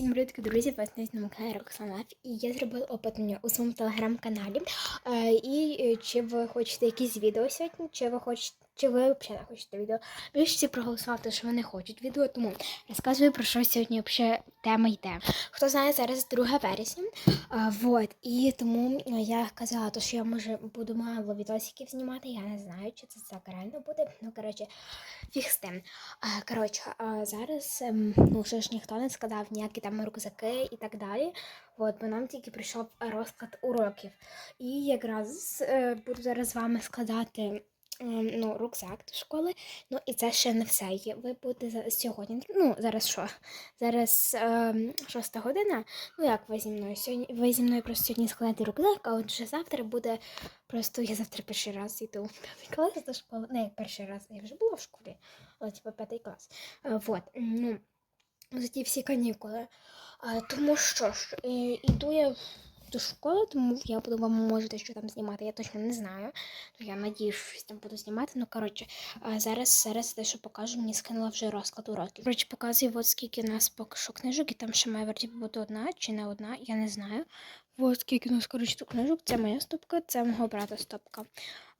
Всім привіт, друзі! Вас на каналі Роксана Лайф. І я зробила опитання у своєму телеграм-каналі. Е, і е, чи ви хочете якісь відео сьогодні, чи ви хочете, чи ви взагалі не хочете відео. Більшості проголосували, що вони хочуть відео, тому розказую про що сьогодні взагалі тема йде. Хто знає, зараз 2 вересня. Е, вот, і тому я казала, що я може буду мало відосиків знімати. Я не знаю, чи це так реально буде. Ну, коротше, фіг з тим. А, Коротше, а зараз ем, ну, ще ж ніхто не складав ніякі там рюкзаки і так далі. От, бо нам тільки прийшов розклад уроків. І якраз е, буду зараз з вами складати ну, рюкзак до школи. Ну і це ще не все. Є- Ви будете сьогодні. Ну, зараз що? Зараз ем, шоста година. Ну як ви зі мною? Сьогодні ви зі мною просто сьогодні складете рюкзак, а от вже завтра буде просто я завтра перший раз йду в п'ятий клас до школи. Не перший раз, я вже була в школі, але типу п'ятий клас. Е, Вот. Ну, за ті всі канікули. А, тому що ж, е, іду я до школи, тому я буду вам можете що там знімати. Я точно не знаю. То я надію, що там буду знімати. Ну, коротше, зараз, зараз те, що покажу, мені скинула вже розклад уроків. Коротше, показую, от скільки нас поки що книжок, і там ще має вроді бути одна чи не одна, я не знаю. От скільки у нас, коротше, тут книжок. Це моя стопка, це мого брата стопка.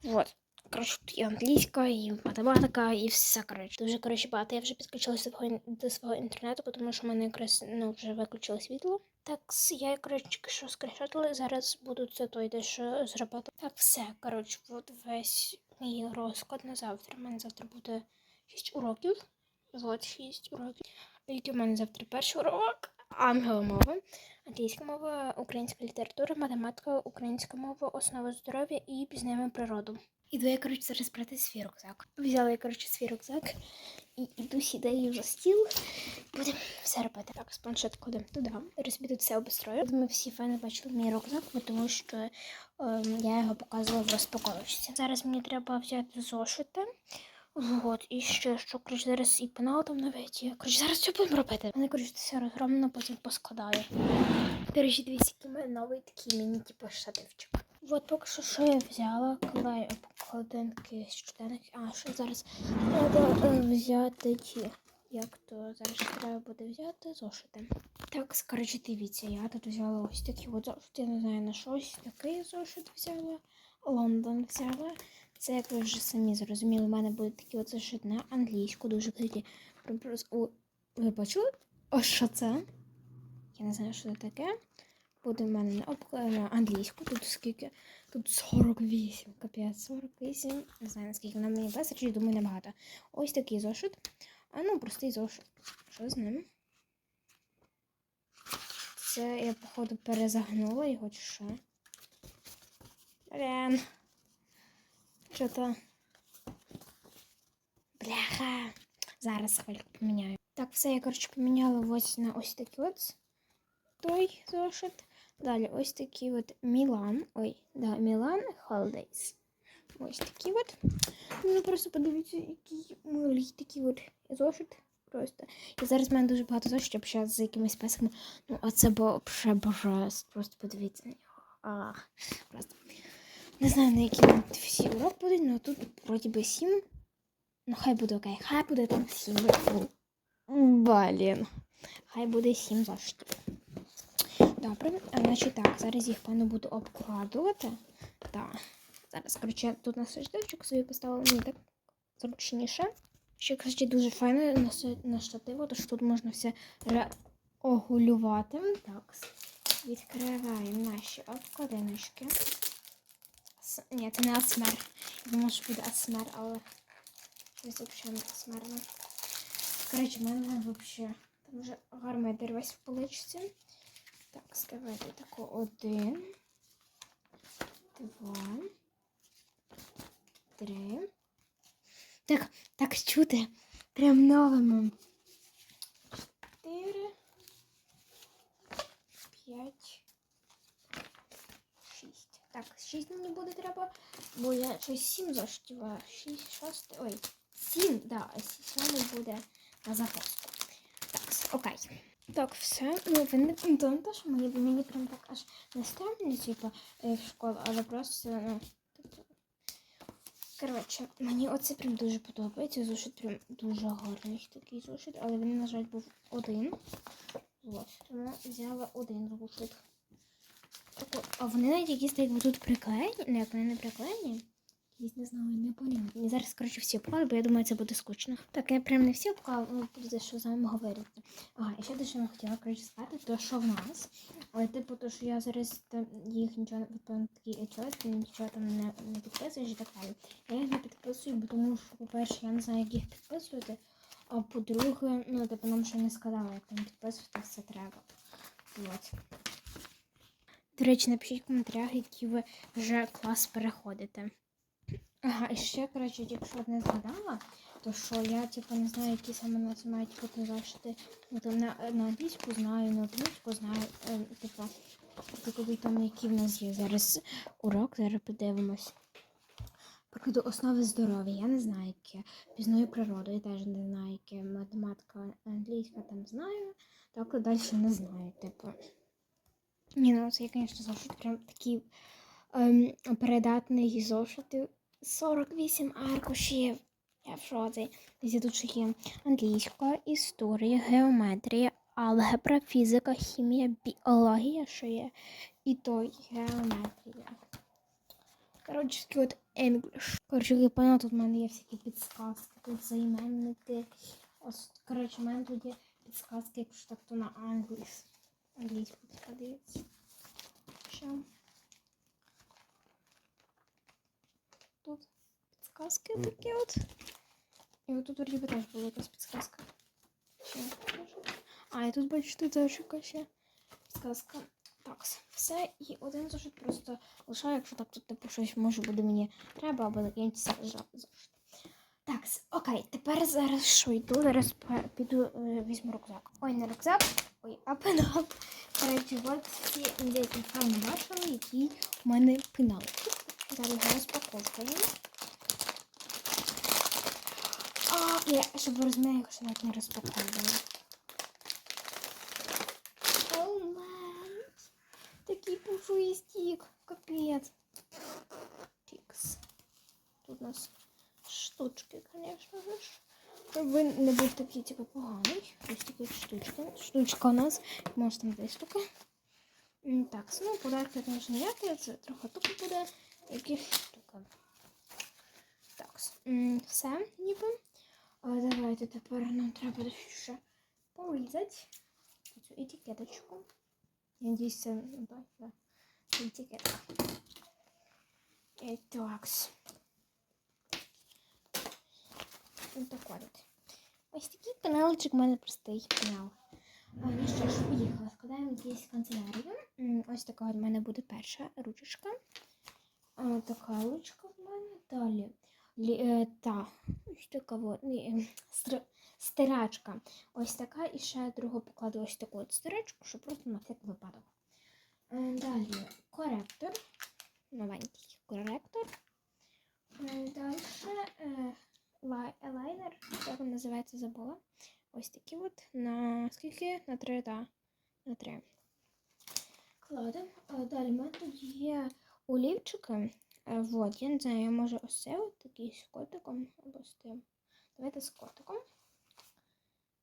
Вот. Коротше, тут і англійська, і математика, і все, коротше. Дуже, коротше, багато. Я вже підключилася до свого, інтернету, тому що в мене якраз ну, вже виключили світло. Так, я, коротше, що скріншотила, зараз буду це той дещо зробити. Так, все, коротше, от весь мій розклад на завтра. У мене завтра буде 6 уроків. От 6 уроків. Який у мене завтра перший урок? Ангела мова, англійська мова, українська література, математика, українська мова, основа здоров'я і пізнаємо природу. Іду я, коротше, зараз брати свій рюкзак. Взяла я, коротше, свій рюкзак і іду сідаю за стіл. Будемо все робити. Так, з планшет кладемо туди. Собі тут все обустрою. Ми всі фани бачили мій рюкзак, тому що ем, я його показувала в розпаковочці. Зараз мені треба взяти зошити. Вот, і ще що, коротше, зараз і пенал там навіть є. Коротше, зараз все будемо робити. Мене, коротше, все розгромлено, потім поскладаю. Коротше, дивіться, який мене новий такий міні, типу, штативчик. Вот поки що що я взяла, клей обкладинки щоденники. А, що зараз треба е, взяти ті. Як то зараз треба буде взяти зошити. Так, коротше, дивіться, я тут взяла ось такий от зошит. Я не знаю на що ось такий зошит взяла. Лондон взяла. Це, як ви вже самі зрозуміли, у мене буде такий от зошит на англійську. Дуже О, ви бачили? А що це? Я не знаю, що це таке. Буде в мене на, на англійську. Тут скільки? Тут 48. Капець, 48. Не знаю, наскільки вона мені вистачить, думаю, небагато. Ось такий зошит. А ну, простий зошит. Що з ним? Це я, походу, перезагнула його чи що. Блін. Що то? Бляха. Зараз хвильку поміняю. Так, все, я, коротше, поміняла ось на ось такий от той зошит. Далі ось такий от Мілан. Ой, да, Мілан Holidays. Ось такий от. Ну просто подивіться, який малий такий от зошит. Просто. І зараз в мене дуже багато зошитів ще з якимись песиками. Ну, а це бо вже божество. Просто подивіться на нього. А, просто. Не знаю, на які там всі урок будуть, але тут вроді би сім. Ну, хай буде окей. Хай буде там сім. Блін. Хай буде сім зошитів. Добре, а, значить так, зараз їх певно буду обкладувати. Так. Зараз, коротше, тут на саждочок собі поставила мені так зручніше. Ще, кстати, дуже файно на, штативу, тож тут можна все регулювати. Так, відкриваємо наші обкладиночки. Це не асмер. Я думала, що буде асмер, але це взагалі не асмерно. Коротше, в мене там вже гармидер весь в поличці. Так, ставайте тако один, два, три. Так, так чути. Прям новими. Чотири. П'ять. Так, шість мені буде треба, бо я щось сім заштіла. Шість, шосте. Ой, сім, да, а сьомий буде на запаску. Так, окей. Так, все. Ну, ви не думайте, що мені, мені прям так аж не ставлю, типу, е, в школу, але просто, ну, тобто. Коротше, мені оце прям дуже подобається. Зошит прям дуже гарний такий зошит, але він, на жаль, був один. От, тому взяла один зошит. А вони навіть якісь так тут приклеєні. Не, вони не приклеєні. Якісь, не знаю, не понятні. Зараз, коротше, всі обклали, бо я думаю, це буде скучно. Так, я прям не всі обклала, ну, буде що з вами говорити. Ага, і ще дещо я хотіла, коротше, сказати, то що в нас. Але, типу, то, що я зараз там, їх нічого, напевно, такі чоловіки, нічого там не, не підписуєш і так далі. Я їх не підписую, бо тому що, по-перше, я не знаю, як їх підписувати. А по-друге, ну, типу, нам ще не сказали, як там підписувати все треба. От. До речі, напишіть в коментарях, які ви вже клас переходите. Ага, і ще, коротше, якщо не згадала, то що я, типу, не знаю, які саме нас мають бути зашити. Там на, на англійську знаю, на українську знаю, е, типу, такові там, які в нас є зараз урок, зараз подивимось. Прикладу основи здоров'я, я не знаю, яке. Пізною природу, я теж не знаю, яке. Математика, англійська там знаю, так далі не знаю, типу. Ні, ну це я, звісно, зошит прям такий ем, передатний зошити. 48 аркушів. Я в шоці. Дивіться, тут ще є англійська, історія, геометрія, алгебра, фізика, хімія, біологія, що є, і то геометрія. Коротше, от English. Коротше, я поняла, тут в мене є всякі підсказки, тут займенники. Ось, коротше, в мене тут є підсказки, якщо так, то на англійсь. Англійську подивіться. Що? Тут підсказки такі от. І отут вроді би теж була якась підсказка. Ще. А, і тут бачите, якась ще підсказка. Так, все. І один зошит просто лишаю, якщо так тут типу щось може буде мені треба, або закінчиться зошит. Так, окей, тепер зараз що йду? Зараз піду е, візьму рюкзак. Ой, не рюкзак, ой, а пенал. Коротше, от індійські файні бачили, які в мене пенали. Зараз його розпаковуємо. А, я, щоб ви розуміли, я ще навіть не розпаковувала. Такий пушистик. Капець. Тікс. Тут у нас штучки, конечно же. Він не був такий, типу, поганий. Ось такі штучки. Штучка у нас. Може там десь штука. Так, ну подарки, звісно, ніякі, це трохи тупо буде. Якісь штука. Так, все, ніби. А, давайте тепер нам треба ще порізати цю етикеточку. Я надіюсь, це ну. Етикетка. Так. Ось так от. Ось такий каналчик у мене простий канал. Ну що ж, поїхала. Складаємо якісь канцелярію. Ось така от в мене буде перша ручечка. А, така ручка в мене. Далі. Лі, е, та, ось така от, ні, стр, стирачка. Ось така. І ще другу покладу ось таку от стирачку, щоб просто на всяк випадок. Е, Далі коректор. Новенький коректор. Е, Далі е, лайнер. Як він називається, забула. Ось такі от. На скільки? На три, так. На три. Кладемо. Далі в мене тут є олівчики. Е, Вот, я не знаю, я можу ось це от такий з котиком або з тим. Давайте з котиком.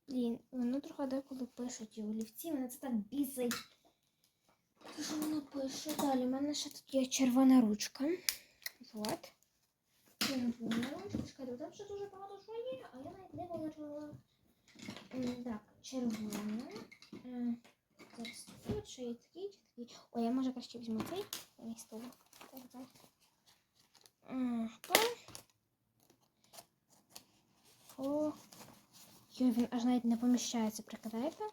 Блін, воно трохи деколи пишуть ті олівці, мене це так бісить. Що воно пише? Далі в мене ще тут є червона ручка. Вот. Червона ручка. Чекайте, там ще дуже багато що є, а я навіть не вибачила. М, Так, червона. Е, Зараз тут ще є такий, чи такий. Ой, я може краще візьму цей. Мій стол. Так, так. Ага. О. Йой, він аж навіть не поміщається, прикидаєте?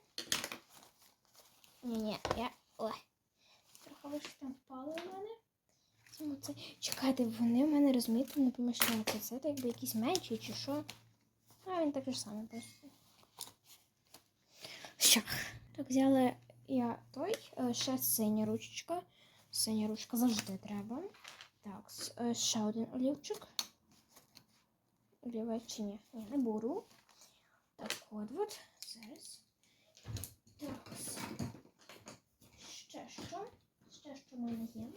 Ні-ні, я. Ой. Трохи ви щось там впало в мене. Візьму це. Чекайте, вони в мене розумієте, не поміщаються. Це якби якісь менші чи що. А він так же саме просто. Що? Так, взяла я той, е, ще синя ручечка. Синя ручка завжди треба. Так, е, ще один олівчик. Олівець чи ні? Ні, не беру. Так, от от. Зараз. Так. Ще що? Ще що в мене є.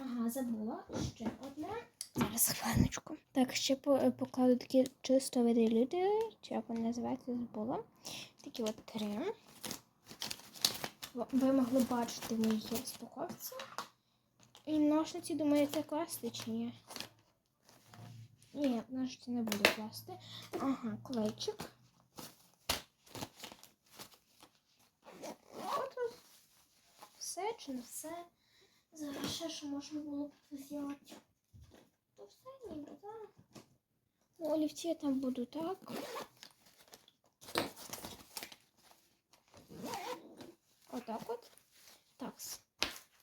Ага, забула. Ще одне. Зараз хвилиночку. Так, ще е, покладу такі чисто види люди, чи як вони називаються, забула. Такі от три. ви могли бачити в моїй розпаковці. І ножниці, думаєте, класти чи ні? Ні, ножниці не буду класти. Ага, клейчик. От. Все чи не все. Зараз ще що можна було б взяти. То все ніби, так. Ну, олівці я там буду так. Отак от. Так.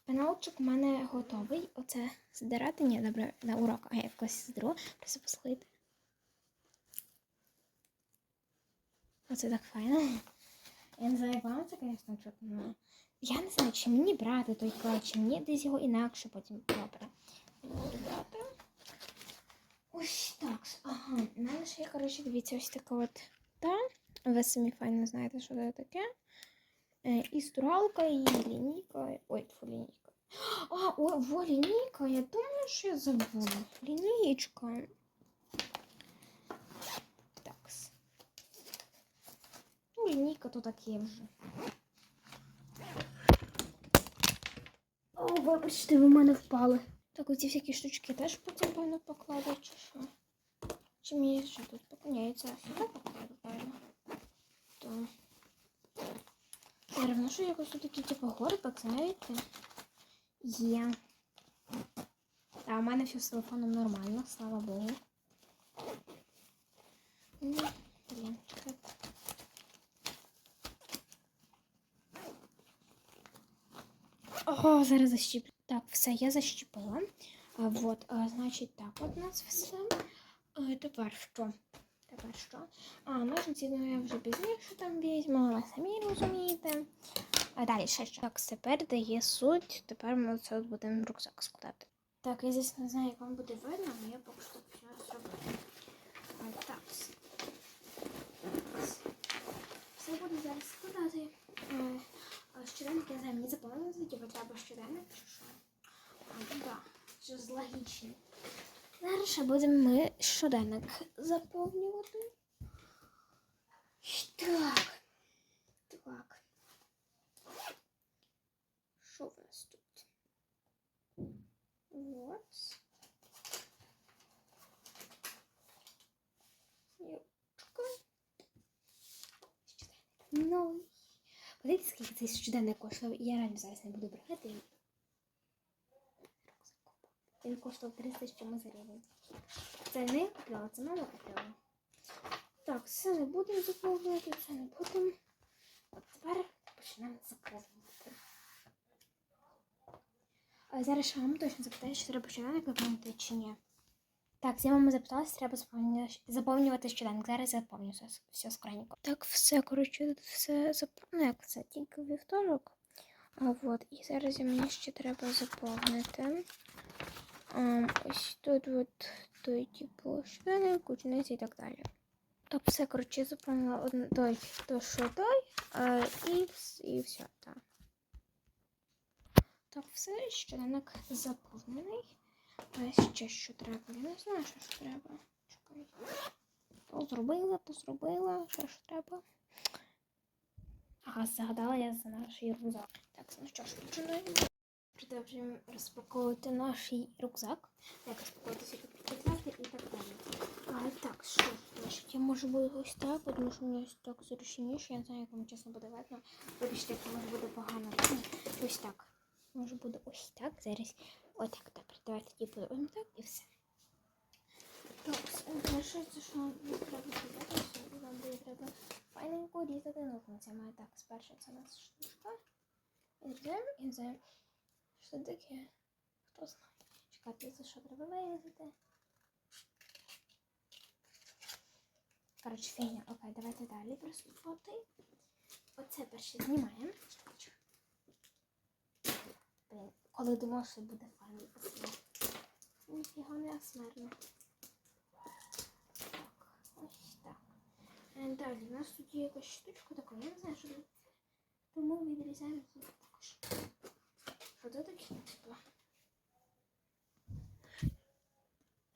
Пеналчик у мене готовий. Оце здирати. Ні, добре, на урок, а я якось здру. Просто послухайте. Оце так файно. Я не знаю, вам це, звісно, чутно. Я не знаю, чи мені брати той клей, чи мені десь його інакше потім добре. Буду брати. Ось так. Ага, у мене ще коротше, дивіться, ось така от та. Ви самі файно знаєте, що це таке. Е, І стуралка, і лінійка. Ой, тьфу, лінійка. А, о, во, лінійка. Я думаю, що я забула. Лінійка. Такс. Ну, лінійка то таке вже. О, вибачте, ви в мене впали. Так, оці всякі штучки теж потім, певно, покладу, чи що? Чи мені ще тут поклоняється? Сюди покладу, певно. То. Все равно, що якось тут такі, типу, горбик, знаєте? Є. А у мене все з телефоном нормально, слава Богу. Ну, Блін, чекай. О, зараз защіплю. Так, все, я защіпила. А, вот, а, значить, так, от у нас все. А, тепер що? Тепер що? А, ножниці, ну я вже пізніше там візьму, ви самі розумієте. А далі ще що. Так, тепер дає суть. Тепер ми це от будемо в рюкзак складати. Так, я здесь не знаю, як вам буде видно, але я поки що все зроблю. А, так. Все буду зараз складати. Щоденник, я знаю, мені заповнити, типу треба щоденник що? А, ну да, щось логічно. Зараз ще будемо ми щоденник заповнювати. Так. Так. Що в нас тут? Вот. Юбка. Щоденник. Ну. Подивіться, скільки цей щоденник коштував. Я реально зараз не буду брехати. Він коштував 300 з чимось гривень. Це не я купляла, це мама купляла. Так, все не будемо заповнювати, це не будемо. От тепер почнемо заповнювати. А зараз ще мама точно запитає, чи треба щоденник заповнити чи ні. Так, я мама запиталася, треба заповнювати, щоденник. Зараз я заповню все, все скоренько. Так, все, коротше, все заповнено, як це тільки вівторок. А от, і зараз мені ще треба заповнити. А, ось тут от той типу щоденник, учениці і так далі. Так, все, коротше, заповнила одне, той, то, що той, а, і, і все, так. Так, все, щоденник заповнений. А ще що треба? Я не знаю, що ж треба. Чекай. То зробила, то зробила, що ж треба. Ага, згадала я за наш рюкзак. Так, ну що ж, починаємо. Продовжуємо розпаковувати наш рюкзак. Як розпаковувати всякі предмети і так далі. А, так, що? Значить, я можу буде ось так, тому що мені ось так зручніше. Я не знаю, як вам чесно буде видно. Вибачте, як може буде погано. Ось так. Може буде ось так. Зараз отак. Добре, давайте ось так і все. Так, це що нам треба зробити, що нам буде треба файненько різати ножницями. Так, спершу у нас штучка. Різаємо і за що таке? Хто знає? Чекайте, це що треба вирізати. Коротше, фігня. Окей, давайте далі просувати. Оце перше знімаємо. Блін, коли думав, що буде файно після. Ніфіга не асмерно. Так, ось так. Е, Далі, у нас тут є якась штучка така, я не знаю, що це. Тому відрізаємо тут також. Що це таке?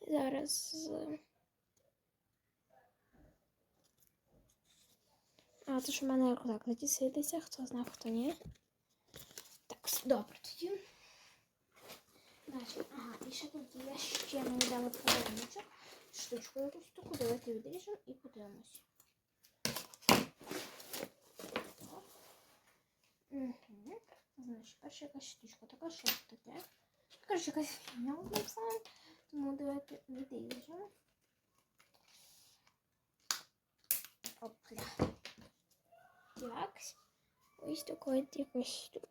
Зараз. е, А, це ж у мене рюкзак не тіситися, хто знав, хто ні. Так, добре тоді. Значить, ага, і ще тут є ще мені дали подаруночок. Штучку якусь таку, давайте відріжемо і подивимось. Угу. Значить, перша якась штучка, така що таке. Коротше, якась фігня словом. Тому давайте відріжемо. Опля. Так. Ось такої якось штука.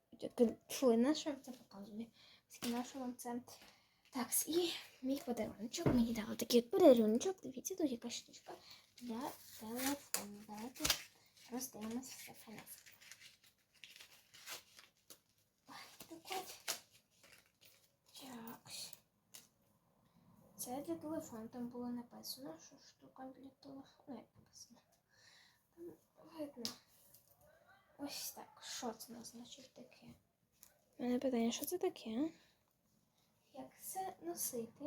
Фу, на що це показує? Що вам це? Так, і мій подаруночок. Мені дали такий от подаруночок. Дивіться, тут якась штучка для телефону. Давайте роздивимося все фінансово. Так. Це для телефону. Там було написано, що штука для телефону. Як написано? Там видно. Ось так. Що це значить таке? Мене питання, що це таке? Як це носити?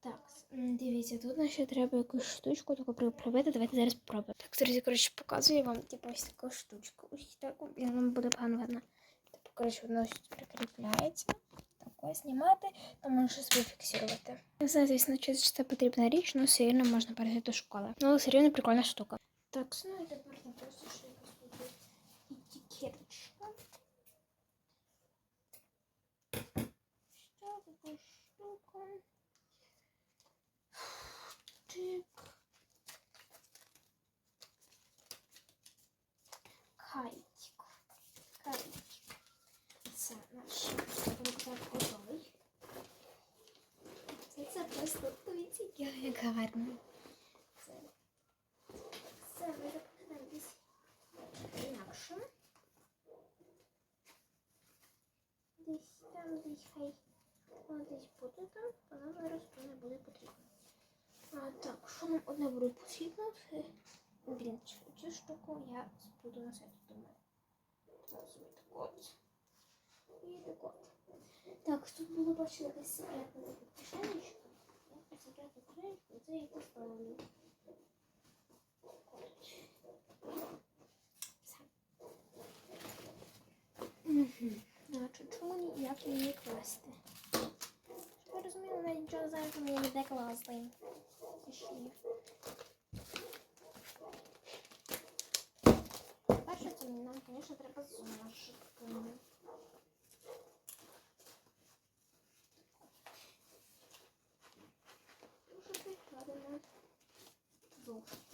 Так, дивіться, тут ще треба якусь штучку таку прибити. Давайте зараз спробуємо. Так, друзі, коротше, показую вам типу, ось таку штучку. Ось таку, і вам буде погано видно. Типу, коротше, воно ось прикріпляється. Так, ось знімати, то можна собі фіксувати. Не знаю, звісно, чи це потрібна річ, але все рівно можна перейти до школи. Ну, все рівно прикольна штука. Так, ну і тепер не просто ще етикеточка. Що така штука? Тик. Кайтик. Це наш рюкзак готовий. Це, це просто дивіться, як гарно. Це це ми запитаємо десь інакше. Десь там, десь хай воно десь буде там, нам зараз не буде потрібно. А, так, що нам одне буде потрібно? Це, блін, цю- штуку я буду носити до мене. От. І так от. Так, тут було бачили якась секретна така кишенечка. Я цю секретну кишенечку, це я поставлю. Угу. Чому ніяк її класти? Щоб ви розуміли, навіть нічого зараз мені ніде класти. Пішли. Перше, це нам, звісно, треба. Зошити кладемо зошити.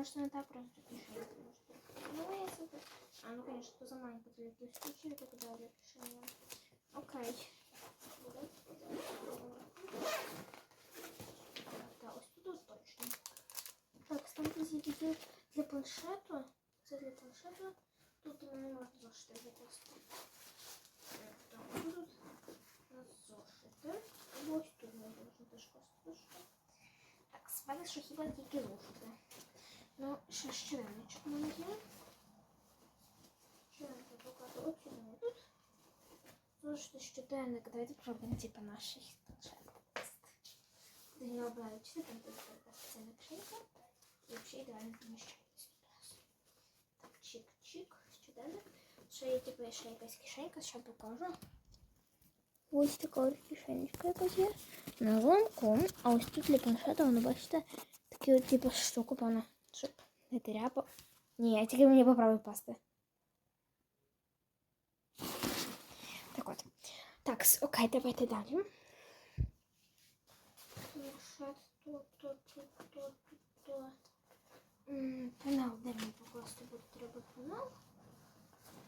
Может, не так просто решение. Ну, если ты... А, ну, конечно, ты заманка для таких случаев, это куда для решения. Окей. Так, ось тут ось точно. Так, ставте зійти для планшету. Це для планшету. Тут не можна зошити закласти. Так, тут у нас зошити. Ось тут не можна теж класти зошити. Так, спали, що хіба тільки зошити. Ну, ще щелиночок мене є. Щелинку покладу от сюди тут. Зошити щоденник. Давайте пробуємо типу наших планшетів. Я обираю чи там тут спеціальна кишенька. І взагалі ідеально поміщається тут. Так, чик-чик, щоденник. Ще є типу ще якась кишенька, що покажу. Ось така ось кишенечка якась є. На ломку. А ось тут для планшета, воно бачите, такі от типу штуку, певно, щоб не теряпав. Ні, тільки мені поправив пасти. Так от. Так, с- окей, давайте далі. Планшет, тут, тут, тут, тут, тут, тут. М, Пенал, де мені покласти буде треба пенал.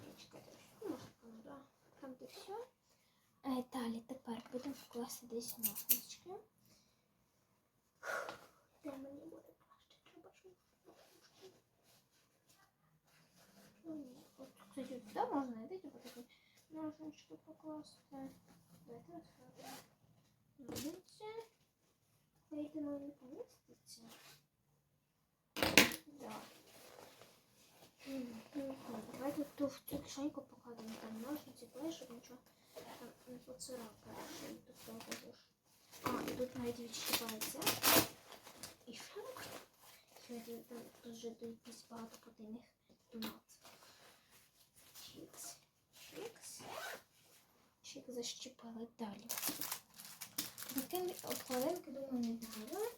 Ні, Чекайте, ось тут може пенал, да. Там де все. Е, далі тепер будемо покласти десь ножнички. Де мені буде Ну, ні. От, кстати, туди можна знайти, типу такі ножнички покласти. Давайте розкладемо. Ножниці. Вийти мені поміститься. Да. Давайте ту кишеньку покладемо там ножниці, щоб нічого там не поцарапало. Щоб тут там також. А, і тут навіть відчувається. І шарик. Ще тут дуже якісь багато подивних томат. Чик защіпали далі. Обкладинки, думаю, не буде.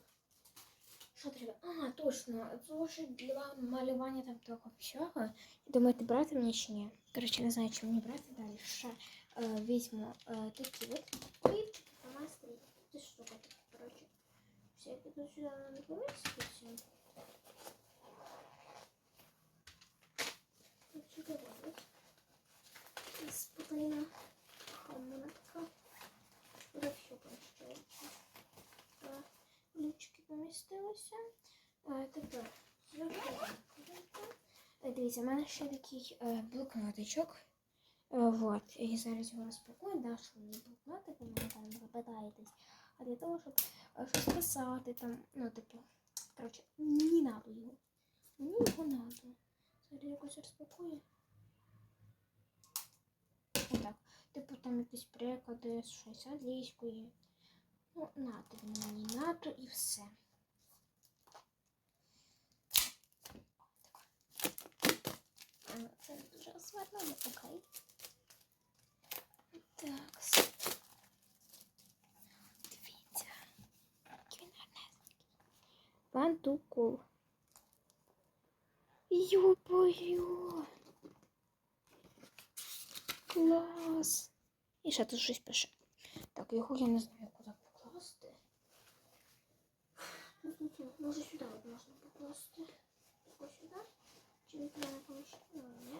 Що треба? А, точно. Зошит для малювання там того всього. І думаєте, брати мені чи ні? Коротше, не знаю, чи мені брати далі. Ще е, візьму е, такі от олівчики, фломастери. Це штука така, коротше. Все, я піду сюди не поміститься. Спокійно. Хамонатка. Буде все поміщається. Е, Е, Тепер. Е, Дивіться, в мене ще такий е, блокнотичок. Е, Вот. І зараз його розпакую. Да, що мені блокнотик, ви мене там запитаєтесь. А для того, щоб е, щось писати там, ну, типу, коротше, мені надо його. Мені його надо. Зараз якось розпакую. Отак. Типу там якісь приклади, щось англійської. Ну, нато мені нато і все. А, Але окей. Так. Дивіться. Він гарнесенький. One, two. Йо-бою. Клас. І ще тут щось пише. Так, його я не знаю, куди покласти. Може сюди можна покласти. Ось сюди. Чи не? Ну, ні.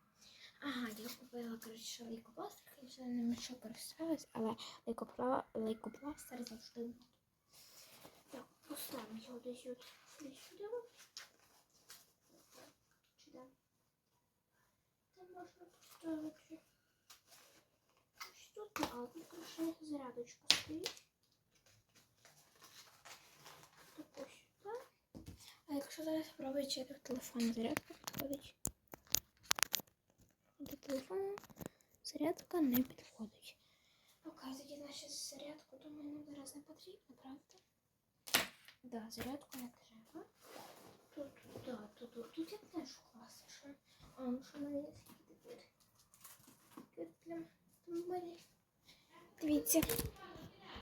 Ага, я купила, коротше, лейкопластир, і все не що перестаралась, але лейкопла... лейкопластир завжди буде. Так, поставимо його десь от сюди. Сюди. Це можна поставити. Ось тут на тут зарядочка стоїть. Так ось сюди. А якщо зараз спробуєте як телефон зарядка підходить. До телефону зарядка не підходить. Окей, тоді зарядку, думаю, нам зараз не потрібно, правда? Да, зарядку не треба. Тут, да, тут, тут, тут я теж класиш. А, ну що мені скільки тепер? Тут прям там мене. Дивіться.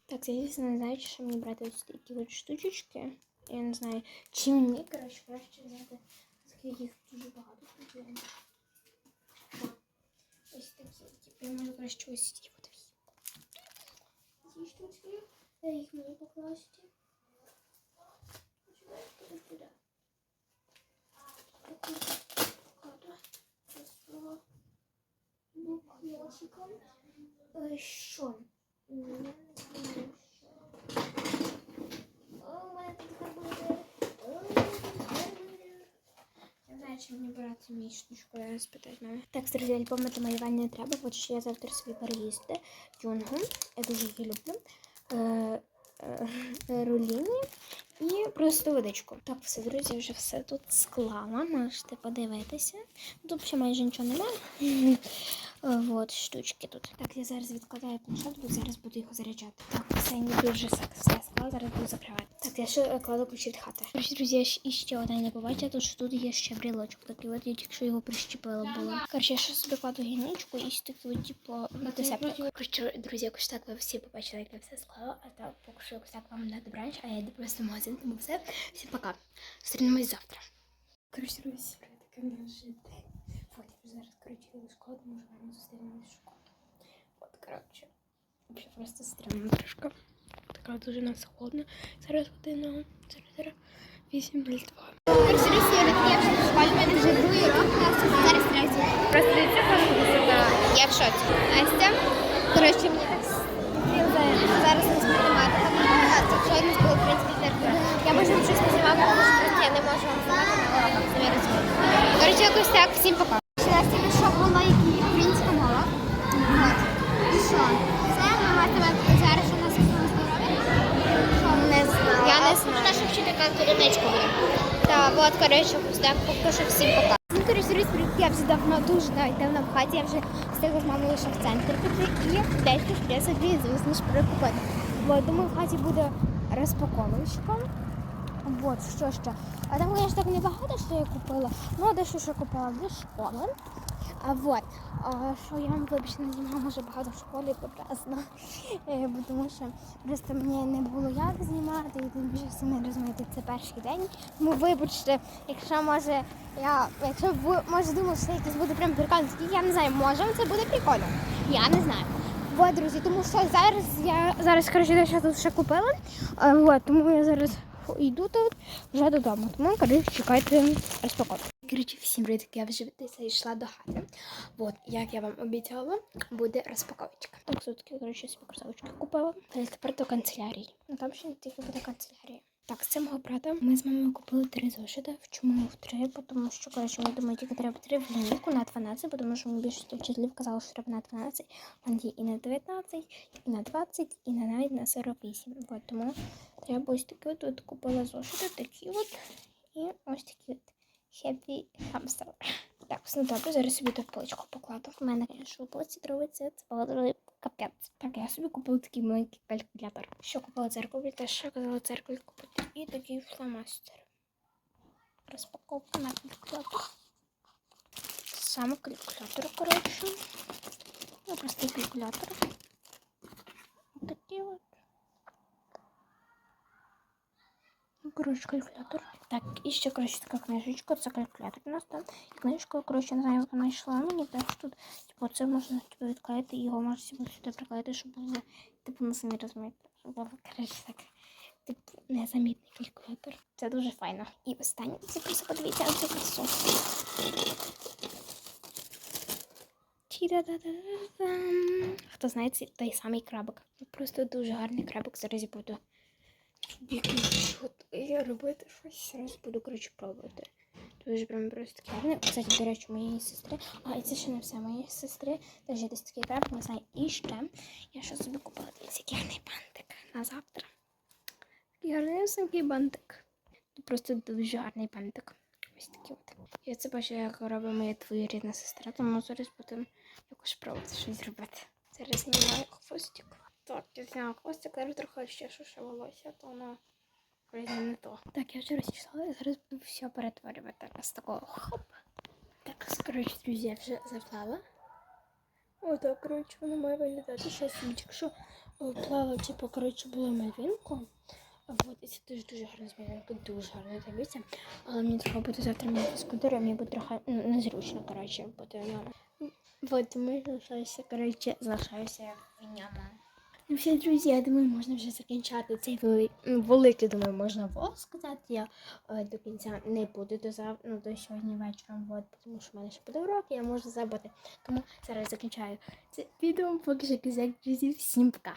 Так, я звісно не знаю, що мені брати ось такі от штучечки. Я не знаю, чи мені, коротше, краще взяти, оскільки їх дуже багато я можу краще ось ці от дві. Ці штучки. Де їх мені покласти? Сюди, туди, туди. Таку карту. Просто буквочком. Е, Що? М, Я не знаю, Чи мені брати мій штучку, я спитаю мами. Так, друзі, альбоми малювання не треба, що я завтра собі переїзди. Юнгу, я дуже її люблю. Е, е, руліні і просто водичку. Так, все, друзі, вже все тут склала. Можете подивитися. Тут ще майже нічого немає. Е, Вот штучки тут. Так, я зараз відкладаю планшет, бо зараз буду його заряджати. Так, все не дуже все склала, зараз буду закривати. Так, я ще е, кладу ключі від хати. Короче, друзі, я ще- і ще одне не побачила, тут що тут є ще брілочок такий, от я тільки що його прищепила було. Короче, я ще собі кладу гіничку і ще таку, типу, антисептик. Короче, друзі, якось так ви всі побачили, як я все склала, а так поки що якось так вам на добраніч, а я йду просто в магазин, тому все. Всім пока. Зустрінемось завтра. Короче, друзі, таке наше день. Вот, я зараз, короче, школу, може, ми зустрінемось в школі. От, короче, просто стрімно трошки. Така дуже нас холодно. Зараз година, зараз, зараз, 8.02. Короче, Росія відкривши в школі, в мене вже другий рок, зараз третій. Просто Я в шоці. Настя, коротше, мені так зараз у нас математика, багато жоден було, в принципі, не Я можу вам щось називати, тому що я не можу вам знімати на уроках. Коротше, якось так, всім пока. От, так, поки що всім пока. Ну, коротше, привіт, я вже давно, дуже давно в хаті, я вже встигла з лише в центр піти і ж я собі, звісно ж, перекупити. Бо думаю, в хаті буде розпаковочка. Вот, що ще. А там, звісно, так небагато, що я купила. Ну, дещо ще купила для школи. А вот, що я вам вибачте не знімала може багато в школі прекрасно. Бо тому що просто мені не було як знімати, і тим більше самі розумієте, це перший день. Тому вибачте, якщо може я, якщо може думали, що якийсь буде прям прикольно, я не знаю, може це буде прикольно. Я не знаю. Вот, друзі, тому що зараз я зараз коротше, дещо тут ще купила. Вот, тому я зараз йду тут вже додому. Тому коротше, чекайте розпаковки. Коротше, всім привіт, я вже десь йшла до хати. От, як я вам обіцяла, буде розпаковочка. Так, все-таки, коротше, собі кросовочки купила. Але тепер до канцелярії. Ну там ще не тільки буде канцелярія. Так, це мого брата. Ми з мамою купили три зошити. В чому в три? Тому що, коротше, ми думаємо, тільки треба три в лінійку на 12, тому що ми більшість вчителів казали, що треба на 12. Там є і на 19, і на 20, і на навіть на 48. От, тому треба ось такі от, от купила зошити, такі от. І ось такі от. Happy Hamster. Так, все добре, зараз собі тут поличку покладу. У мене, звісно, полиці робиться це було капець. Так, я собі купила такий маленький калькулятор. Що купила церкові, теж що казала церкові купити. І такий фломастер. Розпаковка на калькулятор. Саме калькулятор, коротше. Ну, простий калькулятор. Такий от. Коротше, калькулятор. Так, і ще, коротше, така книжечка, це калькулятор у нас там. І книжка, коротше, не знаю, як вона йшла мені, так що тут, типу, це можна типу, відклеїти, і його можна собі сюди приклеїти, щоб було, типу, на самі розумієте, щоб було, коротше, так, типу, незамітний калькулятор. Це дуже файно. І останнє, це просто подивіться на цю красу. Хто знає, це той самий крабик. Просто дуже гарний крабик. Зараз я буду я робити щось. Зараз буду, коротше, пробувати. Дуже прям просто таке гарне. Кстати, до речі, моєї сестри. А, і це ще не все. Моєї сестри теж десь такий крабик, не знаю. І ще я ще собі купила який гарний бантик на завтра. Такий гарнесенький бантик. Просто дуже гарний бантик. Ось такий от. Я це бачу, як робить моя твоєрідна сестра, тому зараз будемо якось пробувати щось зробити. Зараз знімаю хвостик. Так, я зняла хвостик, зараз трохи ще ще волосся, то воно не то. Так, я вже розчисла, і зараз буду все перетворювати з такого хоп. Так, коротше, друзі, я вже заплала. Отак, коротше, воно має виглядати. Ще сумчик, що плава, типу, коротше, було малинку. Вот, і це дуже дуже гарно змінило, дуже гарно дивіться. Але мені треба буде завтра мені скутер, а мені буде трохи незручно, коротше, бути. Вот, ми залишаюся, коротше, залишаюся в ньому. Ну все, друзі, я думаю, можна вже закінчати цей вели... великий, думаю, можна влог сказати. Я е, до кінця не буду до зав... ну, до сьогодні вечором, вот, тому що в мене ще буде урок, я можу забути. Тому зараз закінчаю це відео, поки що друзі, всім пока.